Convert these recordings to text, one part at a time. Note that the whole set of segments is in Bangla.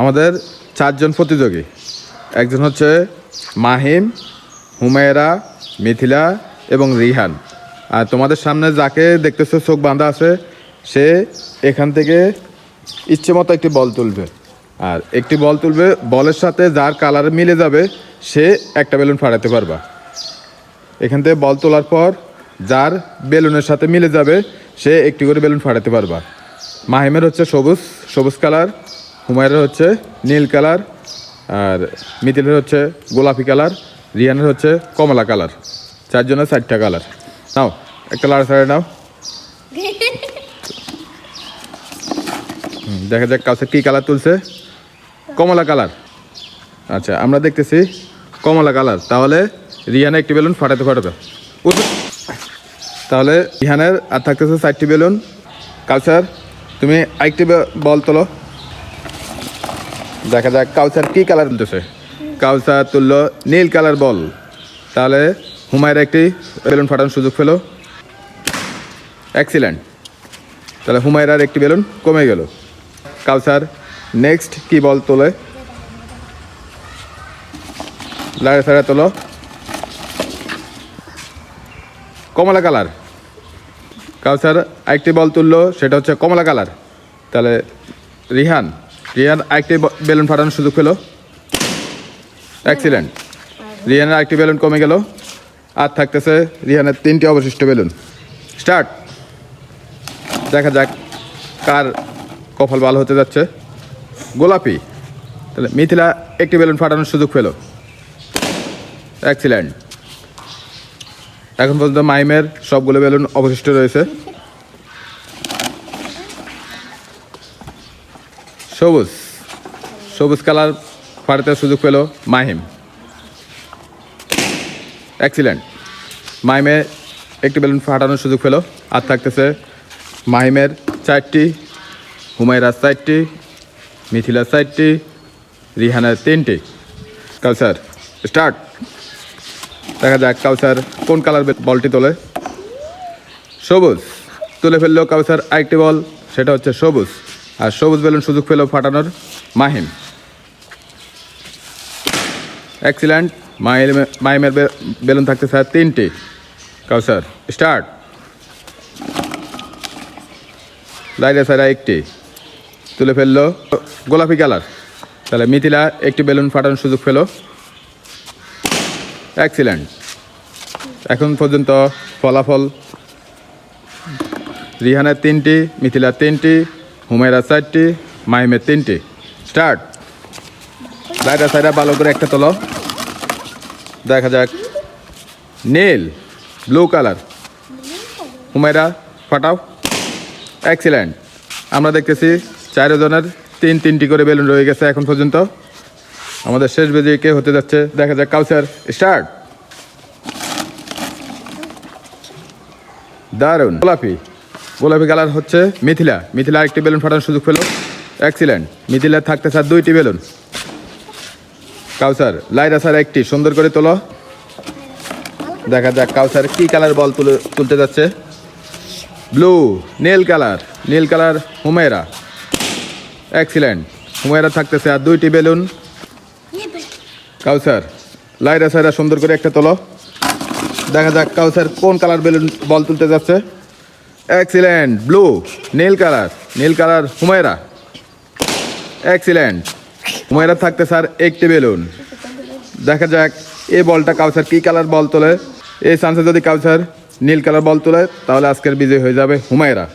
আমাদের চারজন প্রতিযোগী। একজন হচ্ছে মাহিম, হুমায়রা, মিথিলা এবং রিহান। আর তোমাদের সামনে যাকে দেখতেছো চোখ বাঁধা আছে, সে এখান থেকে ইচ্ছে মতো একটি বল তুলবে। আর একটি বল তুলবে, বলের সাথে যার কালার মিলে যাবে, সে একটা বেলুন ফাটাতে পারবা। এখান থেকে বল তোলার পর যার বেলুনের সাথে মিলে যাবে, সে একটি করে বেলুন ফাটাতে পারবা। মাহিমের হচ্ছে সবুজ সবুজ কালার। হুমায়ুরের হচ্ছে নীল কালার আর মিথিলের হচ্ছে গোলাপি কালার, রিয়ানের হচ্ছে কমলা কালার। চারজনের চারটা কালার। নাও, একটা লাড়া সাড়ে নাও। দেখা যাক কাছে কী কালার তুলছে। কমলা কালার। আচ্ছা আমরা দেখতেছি কমলা কালার। তাহলে রিহানে একটি বেলুন ফাটাতে উঠো। তাহলে রিহানের আর থাকতেছে চারটি বেলুন। কালচার তুমি আরেকটি বল তোলো। দেখা যাক কাউসার কি কালার তুলতেছে। কাউসার তুললো নীল কালার বল। তাহলে হুমায়ের একটি বেলুন ফাটানোর সুযোগ পেল। এক্সিলেন্ট তাহলে হুমায়রার একটি বেলুন কমে গেল। কাউসার নেক্সট কি বল তোলে? লাড়ে সাড়ে তোলো। কমলা কালার। কাউসার একটি বল তুললো, সেটা হচ্ছে কমলা কালার। তাহলে রিহান। রিহান আরেকটি বেলুন ফাটানোর সুযোগ পেল। অ্যাক্সিডেন্ট রিহানের আরেকটি বেলুন কমে গেল। আর থাকতেছে রিহানের তিনটি অবশিষ্ট বেলুন। স্টার্ট দেখা যাক কার কপাল ভালো হতে যাচ্ছে। গোলাপি। তাহলে মিথিলা একটি বেলুন ফাটানোর সুযোগ পেল। অ্যাক্সিলেন্ট এখন পর্যন্ত মাইমের সবগুলো বেলুন অবশিষ্ট রয়েছে। সবুজ সবুজ কালার ফাটাতে সুযোগ পেল মাহিম। অ্যাক্সিলেন্ট মাহিমে একটি বেলুন ফাটানোর সুযোগ পেল। আর থাকতেছে মাহিমের চারটি, হুমায়রার চারটি, মিথিলার চারটি, রিহানার তিনটি। কালচার স্টার্ট দেখা যাক কাউসার কোন কালার বলটি তোলে। সবুজ। তুলে ফেলল কাউসার আরেকটি বল, সেটা হচ্ছে সবুজ। আর সবুজ বেলুন সুযোগ পেল ফাটানোর মাহিম। এক্সিলেন্ট মাহিম, মাহিমের বেলুন থাকতে স্যার তিনটি। কাউসার স্টার্ট লাইরে সাইরা একটি। তুলে ফেলল গোলাপি কালার। তাহলে মিথিলা একটি বেলুন ফাটানোর সুযোগ পেল। এক্সিলেন্ট এখন পর্যন্ত ফলাফল। রিহানের তিনটি, মিথিলার তিনটি। হুমায়রার চারটি মাহিমের তিনটি। স্টার্ট। লাইটা সাইডা ভালো করে একটা তোলো। দেখা যাক। নীল, ব্লু কালার। হুমায়রা, ফাটাও। এক্সিলেন্ট আমরা দেখতেছি চারজনের তিন তিনটি করে বেলুন রয়ে গেছে এখন পর্যন্ত। আমাদের শেষ বেজে কে হতে যাচ্ছে, দেখা যাক কাউসার। স্টার্ট। দারুণ গোলাপি। গোলাপি কালার হচ্ছে মিথিলা। মিথিলা একটি বেলুন ফাটানোর সুযোগ পেল। এক্সিলেন্ট মিথিলা থাকতে স্যার দুইটি বেলুন। কাউসার, লাইরা স্যার একটি সুন্দর করে তোলো। দেখা যাক কাউসার কি কালার বল তুলে তুলতে যাচ্ছে। ব্লু নীল কালার। নীল কালার হুমেরা এক্সিলেন্ট হুমেরা থাকতেছে আর দুইটি বেলুন। কাউসার, লাইরা সাইরা সুন্দর করে একটা তোলো। দেখা যাক কাউসার কোন কালার বেলুন বল তুলতে যাচ্ছে। এক্সিলেন্ট ব্লু নীল কালার নীল কালার হুমায়রা এক্সিলেন্ট হুমায়রা থাকতে স্যার একটি বেলুন। দেখা যাক এই বলটা কাউসার কি কালার বল তোলে। এই চান্সে যদি কাউসার নীল কালার বল তোলে, তাহলে আজকের বিজয় হয়ে যাবে হুমায়রা।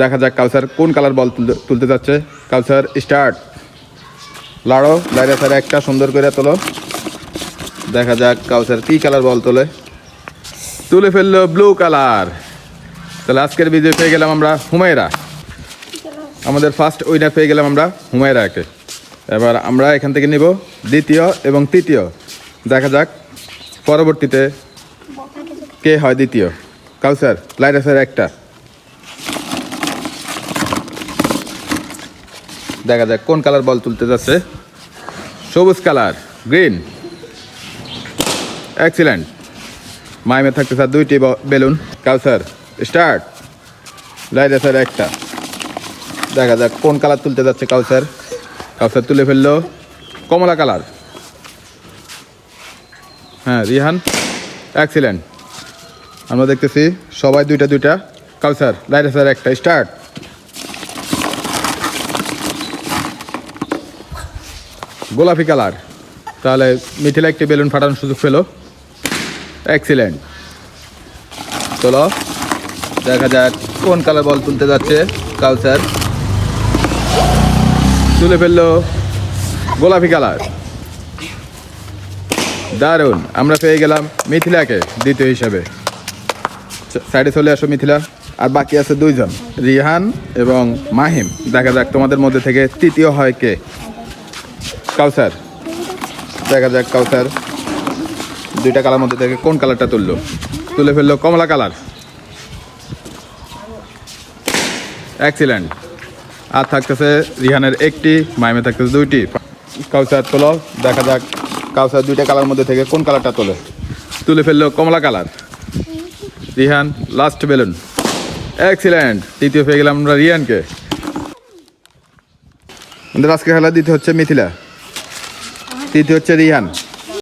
দেখা যাক কাউসার কোন কালার বল তুলতে যাচ্ছে। কাউসার স্টার্ট লাড়ো লাইরা স্যার একটা সুন্দর করে তোলো। দেখা যাক কাউসার কি কালার বল তোলে। তুলে ফেলল ব্লু কালার তাহলে আজকের বিজয় পেয়ে গেলাম আমরা হুমায়রা। আমাদের ফার্স্ট উইনার পেয়ে গেলাম আমরা হুমায়রাকে। এবার আমরা এখান থেকে নিব দ্বিতীয় এবং তৃতীয়। দেখা যাক পরবর্তীতে কে হয় দ্বিতীয়। কাউসার স্যার একটা। দেখা যাক কোন কালার বল তুলতে যাচ্ছে। সবুজ কালার গ্রিন এক্সিলেন্ট মাইমে থাকতে স্যার দুইটি বেলুন কাউসার স্টার্ট। লাইরে স্যার একটা। দেখা যাক কোন কালার তুলতে যাচ্ছে কাউসার। কাউসার তুলে ফেলল। কমলা কালার। হ্যাঁ রিহান অ্যাক্সিলেন্ট আমরা দেখতেছি সবাই দুইটা দুইটা কাউসার। লাইট স্যার একটা, স্টার্ট। গোলাপি কালার। তাহলে মিথিলা একটি বেলুন ফাটানোর সুযোগ পেল। এক্সিলেন্ট চলো। দেখা যাক কোন কালার বল তুলতে যাচ্ছে কালচার তুলে ফেলল গোলাপি কালার। দারুণ, আমরা পেয়ে গেলাম মিথিলাকে দ্বিতীয় হিসাবে। সাইডে চলে আসো মিথিলা, আর বাকি আছে দুইজন, রিহান এবং মাহিম। দেখা যাক তোমাদের মধ্যে থেকে তৃতীয় হয় কে। কাউসার দেখা যাক কাউসার দুইটা কালার মধ্যে থেকে কোন কালারটা তুললো? তুলে ফেলল কমলা কালার। এক্সিলেন্ট আর থাকতেছে রিহানের একটি, মাইমে থাকতেছে দুইটি। কাউসার তোলো, দেখা যাক কাউসার দুইটা কালার মধ্যে থেকে কোন কালারটা তোলে। তুলে ফেলল কমলা colour Rihan last balloon excellent তৃতীয় পেয়ে গেলাম আমরা রিহানকে। আমাদের আজকে খেলা দিতে হচ্ছে মিথিলা। তৃতীয় হচ্ছে রিহান।